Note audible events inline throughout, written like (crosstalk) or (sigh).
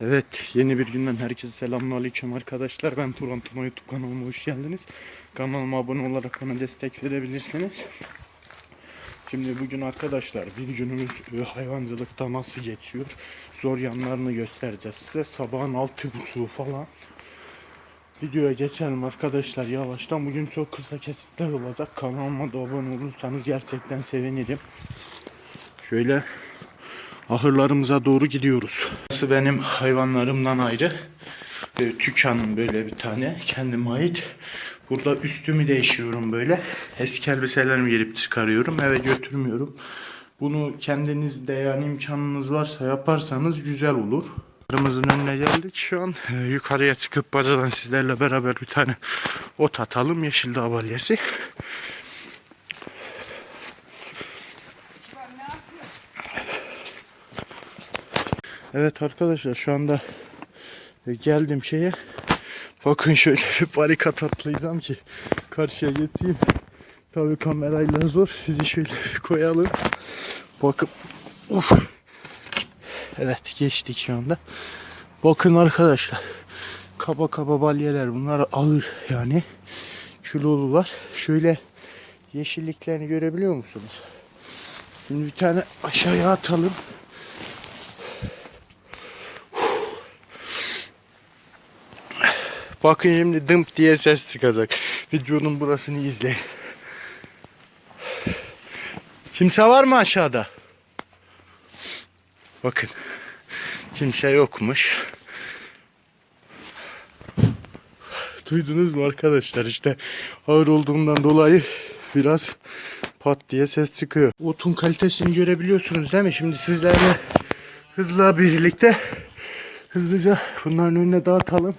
Evet, yeni bir günden herkese selamünaleyküm arkadaşlar. Ben Turan Tuna YouTube kanalıma hoş geldiniz. Kanalıma abone olarak bana destek verebilirsiniz. Şimdi bugün arkadaşlar bir günümüz e, hayvancılıkta nasıl geçiyor? Zor yanlarını göstereceğiz size. Sabahın altı buçuğu falan. Videoya geçelim arkadaşlar yavaştan. Bugün çok kısa kesitler olacak. Kanalıma da abone olursanız gerçekten sevinirim. Şöyle ahırlarımıza doğru gidiyoruz. Burası benim hayvanlarımdan ayrı. Ee, Tükanım böyle bir tane kendime ait. Burada üstümü değişiyorum böyle. Eski elbiselerimi girip çıkarıyorum. Eve götürmüyorum. Bunu kendiniz de yani imkanınız varsa yaparsanız güzel olur. Ahırımızın önüne geldik. Şu an e, yukarıya çıkıp bacadan sizlerle beraber bir tane ot atalım. Yeşil dağ Evet arkadaşlar şu anda e, geldim şeye. Bakın şöyle (laughs) bir barikat atlayacağım ki karşıya geçeyim. Tabii kamerayla zor. Sizi şöyle bir koyalım. Bakın. Uf. Evet geçtik şu anda. Bakın arkadaşlar. Kaba kaba balyeler bunlar ağır yani. Kilolular. Şöyle yeşilliklerini görebiliyor musunuz? Şimdi bir tane aşağıya atalım. Bakın şimdi dımp diye ses çıkacak. Videonun burasını izleyin. Kimse var mı aşağıda? Bakın. Kimse yokmuş. Duydunuz mu arkadaşlar işte ağır olduğumdan dolayı biraz pat diye ses çıkıyor. Otun kalitesini görebiliyorsunuz değil mi? Şimdi sizlerle hızla birlikte hızlıca bunların önüne dağıtalım.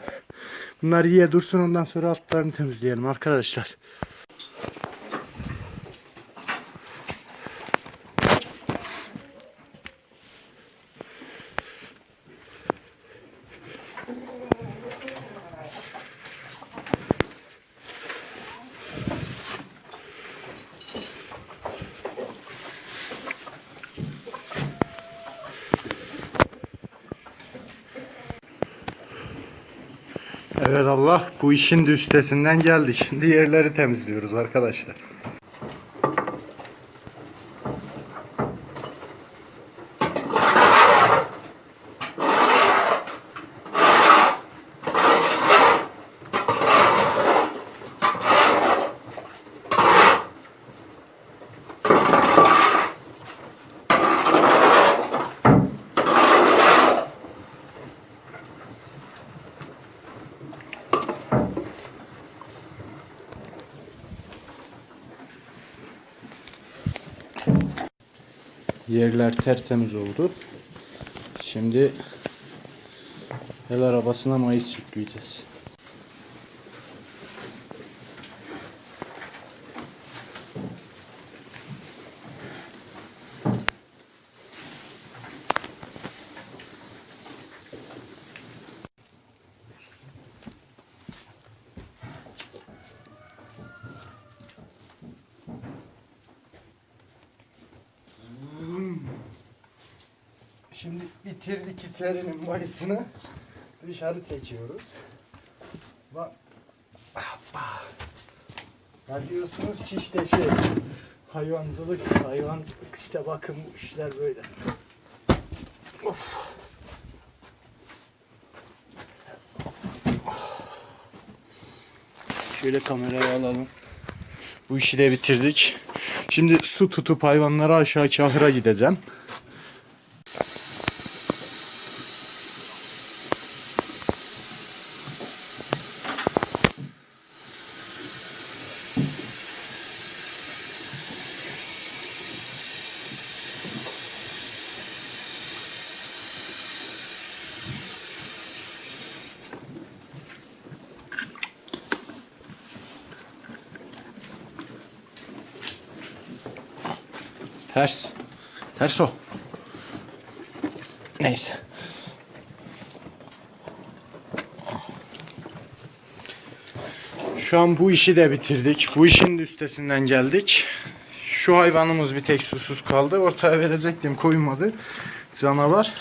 Bunlar yiye dursun ondan sonra altlarını temizleyelim arkadaşlar. Evet Allah bu işin de üstesinden geldi. Şimdi yerleri temizliyoruz arkadaşlar. Yerler tertemiz oldu. Şimdi el arabasına mayıs yükleyeceğiz. Şimdi bitirdik içerinin mayısını. Dışarı çekiyoruz. Bak. Hoppa. Ne diyorsunuz ki işte şey hayvancılık, hayvancılık işte bakın bu işler böyle. Of. Şöyle kamerayı alalım. Bu işi de bitirdik. Şimdi su tutup hayvanları aşağı kahıra gideceğim. Ters. Ters o. Neyse. Şu an bu işi de bitirdik. Bu işin de üstesinden geldik. Şu hayvanımız bir tek susuz kaldı. Ortaya verecektim koymadı. Canavar.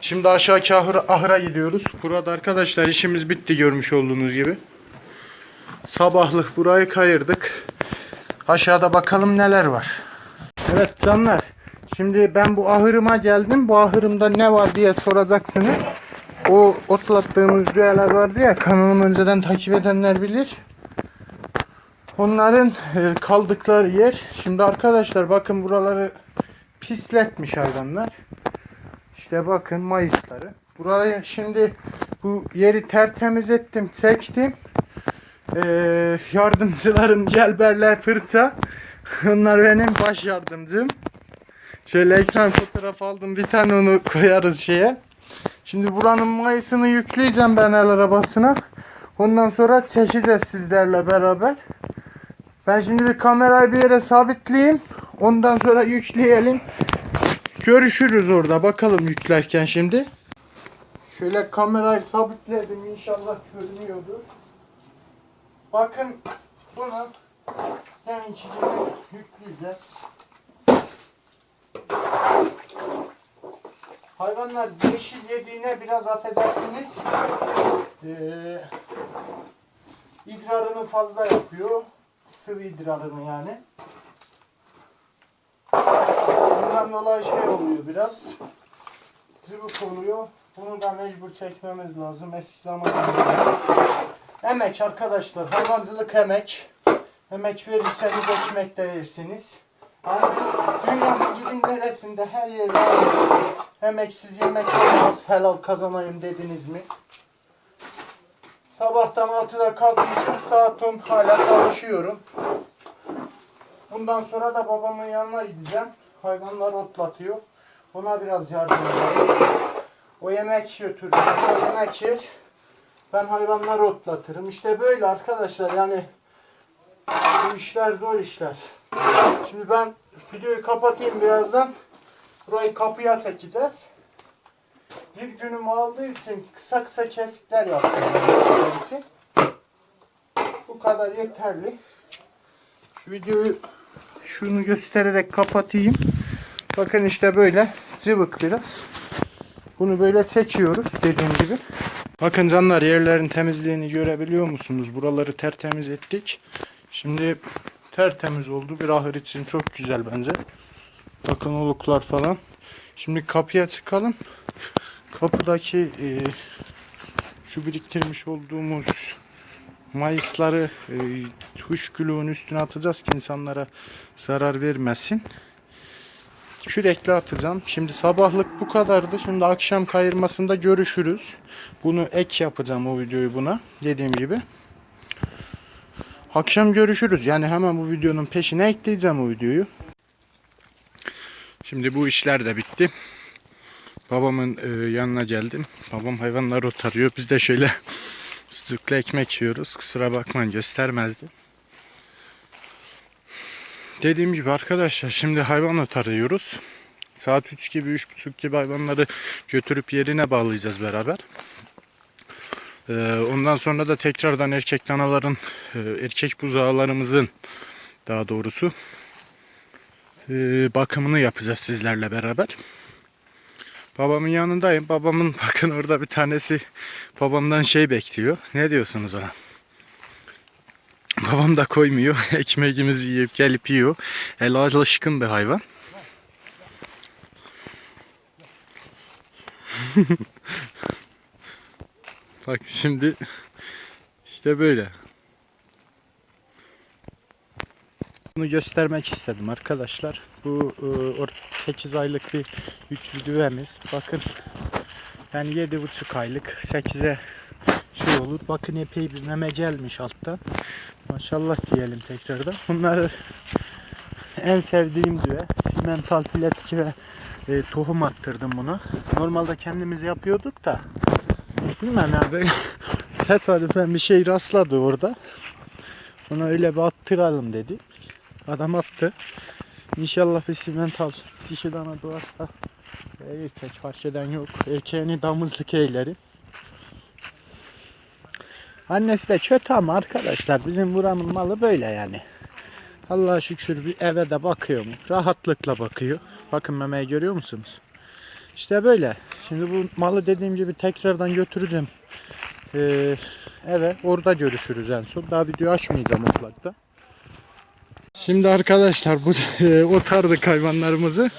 Şimdi aşağıki ahıra, ahıra gidiyoruz. Burada arkadaşlar işimiz bitti görmüş olduğunuz gibi. Sabahlık burayı kayırdık. Aşağıda bakalım neler var. Evet canlar. Şimdi ben bu ahırıma geldim. Bu ahırımda ne var diye soracaksınız. O otlattığımız rüyalar vardı ya kanalımı önceden takip edenler bilir. Onların e, kaldıkları yer. Şimdi arkadaşlar bakın buraları pisletmiş hayvanlar. İşte bakın mayısları. Burayı şimdi bu yeri tertemiz ettim, çektim. Ee, yardımcılarım Celberler Fırça. Onlar benim baş yardımcım. Şöyle ekran fotoğraf aldım. Bir tane onu koyarız şeye. Şimdi buranın mayısını yükleyeceğim ben el arabasına. Ondan sonra çekeceğiz sizlerle beraber. Ben şimdi bir kamerayı bir yere sabitleyeyim. Ondan sonra yükleyelim. Görüşürüz orada. Bakalım yüklerken şimdi. Şöyle kamerayı sabitledim. İnşallah görünüyordur. Bakın bunu hemen içine yükleyeceğiz. Hayvanlar yeşil yediğine biraz affedersiniz. Ee, idrarını fazla yapıyor. Sıvı idrarını yani. Bundan dolayı şey oluyor biraz. Zıvık oluyor. Bunu da mecbur çekmemiz lazım. Eski zamanlarda. Emek arkadaşlar. Hayvancılık emek. Emek verirseniz ekmek de yersiniz. Dünyanın gidin neresinde her yerde emeksiz yemek olmaz. Helal kazanayım dediniz mi? Sabahtan 6'da kalkmışım. Saat 10 hala çalışıyorum. Bundan sonra da babamın yanına gideceğim. Hayvanlar otlatıyor. Ona biraz yardım edeceğim. O yemek götürür. O yemek yer. Ben hayvanları otlatırım. İşte böyle arkadaşlar yani bu işler zor işler. Şimdi ben videoyu kapatayım birazdan. Burayı kapıya çekeceğiz. Bir günüm aldığı için kısa kısa kesitler yaptım. için. Bu kadar yeterli. Şu videoyu şunu göstererek kapatayım. Bakın işte böyle cıvık biraz. Bunu böyle çekiyoruz dediğim gibi. Bakın canlar yerlerin temizliğini görebiliyor musunuz? Buraları tertemiz ettik. Şimdi tertemiz oldu. Bir ahır için çok güzel bence. Bakın oluklar falan. Şimdi kapıya çıkalım. Kapıdaki e, şu biriktirmiş olduğumuz mayısları e, huş gülüğün üstüne atacağız ki insanlara zarar vermesin. Sürekli atacağım. Şimdi sabahlık bu kadardı. Şimdi akşam kayırmasında görüşürüz. Bunu ek yapacağım o videoyu buna. Dediğim gibi. Akşam görüşürüz. Yani hemen bu videonun peşine ekleyeceğim o videoyu. Şimdi bu işler de bitti. Babamın e, yanına geldim. Babam hayvanları otarıyor. Biz de şöyle (laughs) sucuklu ekmek yiyoruz. Kusura bakmayın göstermezdi. Dediğim gibi arkadaşlar şimdi hayvan otarıyoruz. Saat 3 gibi 3.30 gibi hayvanları götürüp yerine bağlayacağız beraber. Ee, ondan sonra da tekrardan erkek danaların, e, erkek buzağlarımızın daha doğrusu e, bakımını yapacağız sizlerle beraber. Babamın yanındayım. Babamın (laughs) bakın orada bir tanesi babamdan şey bekliyor. Ne diyorsunuz ona? Babam da koymuyor. (laughs) Ekmeğimizi yiyip gelip yiyor. El alışkın bir hayvan. (laughs) Bak şimdi işte böyle. Bunu göstermek istedim arkadaşlar. Bu e, 8 aylık bir yüklü düvemiz. Bakın yani 7,5 aylık 8'e şey olur. Bakın epey bir meme gelmiş alttan. Maşallah diyelim tekrardan. Bunları en sevdiğim düve. Simental filetski ve e, tohum attırdım buna. Normalde kendimiz yapıyorduk da bilmem ya böyle (laughs) tesadüfen bir şey rastladı orada. Ona öyle bir attıralım dedi. Adam attı. İnşallah bir simental dişi dana doğarsa erkek fark eden yok. Erkeğini damızlık eylerim. Annesi de kötü ama arkadaşlar bizim buranın malı böyle yani. Allah'a şükür bir eve de bakıyor mu? Rahatlıkla bakıyor. Bakın memeyi görüyor musunuz? İşte böyle. Şimdi bu malı dediğim gibi tekrardan götüreceğim ee, eve. Orada görüşürüz en son. Daha video açmayacağım otlakta. Şimdi arkadaşlar bu e, otardık hayvanlarımızı.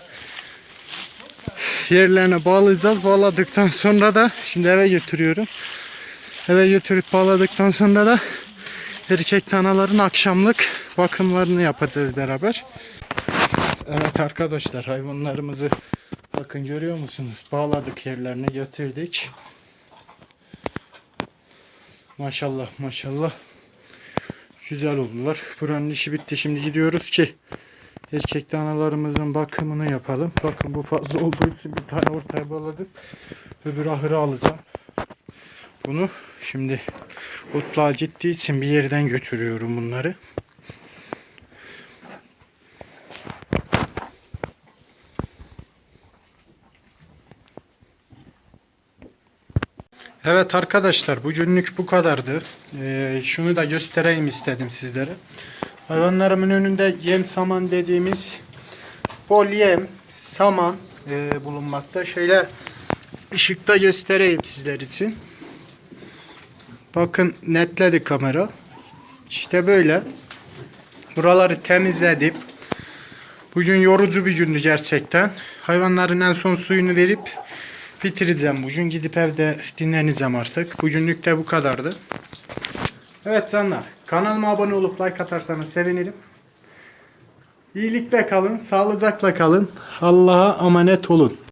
Yerlerine bağlayacağız. Bağladıktan sonra da şimdi eve götürüyorum. Eve götürüp bağladıktan sonra da erkek danaların akşamlık bakımlarını yapacağız beraber. Evet arkadaşlar hayvanlarımızı bakın görüyor musunuz? Bağladık yerlerine götürdük. Maşallah maşallah. Güzel oldular. Buranın işi bitti. Şimdi gidiyoruz ki erkek danalarımızın bakımını yapalım. Bakın bu fazla olduğu için bir tane ortaya bağladık. Öbür ahıra alacağım. Bunu şimdi otluğa gittiği için bir yerden götürüyorum bunları. Evet arkadaşlar bugünlük bu kadardı. Ee, şunu da göstereyim istedim sizlere. Hayvanlarımın önünde yem saman dediğimiz bol yem, saman e, bulunmakta. Şöyle ışıkta göstereyim sizler için. Bakın netledi kamera. İşte böyle. Buraları temizledim. Bugün yorucu bir gündü gerçekten. Hayvanların en son suyunu verip bitireceğim bugün. Gidip evde dinleneceğim artık. Bugünlük de bu kadardı. Evet canlar. Kanalıma abone olup like atarsanız sevinirim. İyilikle kalın, sağlıcakla kalın. Allah'a emanet olun.